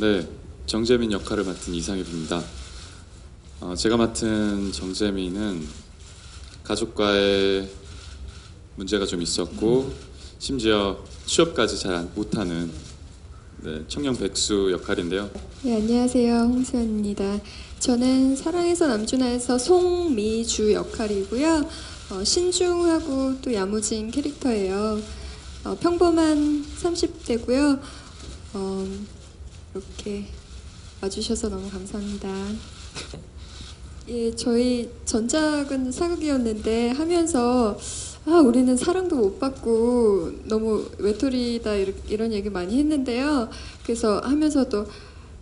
네, 정재민 역할을 맡은 이상엽입니다. 어, 제가 맡은 정재민은 가족과의 문제가 좀 있었고 심지어 취업까지 잘 못하는 네, 청년 백수 역할인데요. 네, 안녕하세요. 홍수연입니다. 저는 사랑해서 남준하에서 송미주 역할이고요. 어, 신중하고 또 야무진 캐릭터예요. 어, 평범한 30대고요. 어, 이렇게 와주셔서 너무 감사합니다. 예, 저희 전작은 사극이었는데 하면서 아, 우리는 사랑도 못 받고 너무 외톨이다 이런 얘기 많이 했는데요. 그래서 하면서도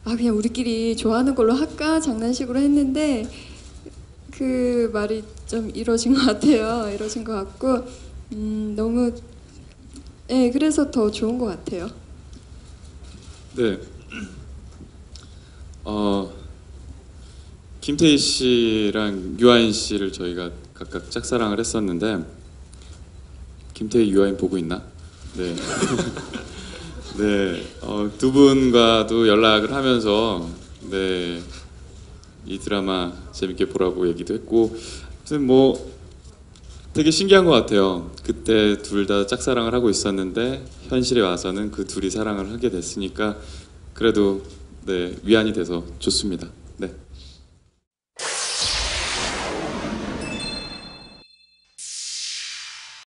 아 그냥 우리끼리 좋아하는 걸로 할까 장난식으로 했는데 그 말이 좀 이루어진 것 같아요. 이루어진 것 같고 음, 너무 예 그래서 더 좋은 것 같아요. 네, 어, 김태희 씨랑 유아인 씨를 저희가 각각 짝사랑을 했었는데 김태희 유아인 보고 있나? 네. 네, 어, 두 분과도 연락을 하면서 네, 이 드라마 재밌게 보라고 얘기도 했고 무슨 뭐 되게 신기한 것 같아요. 그때 둘 다 짝사랑을 하고 있었는데 현실에 와서는 그 둘이 사랑을 하게 됐으니까 그래도 네, 위안이 돼서 좋습니다.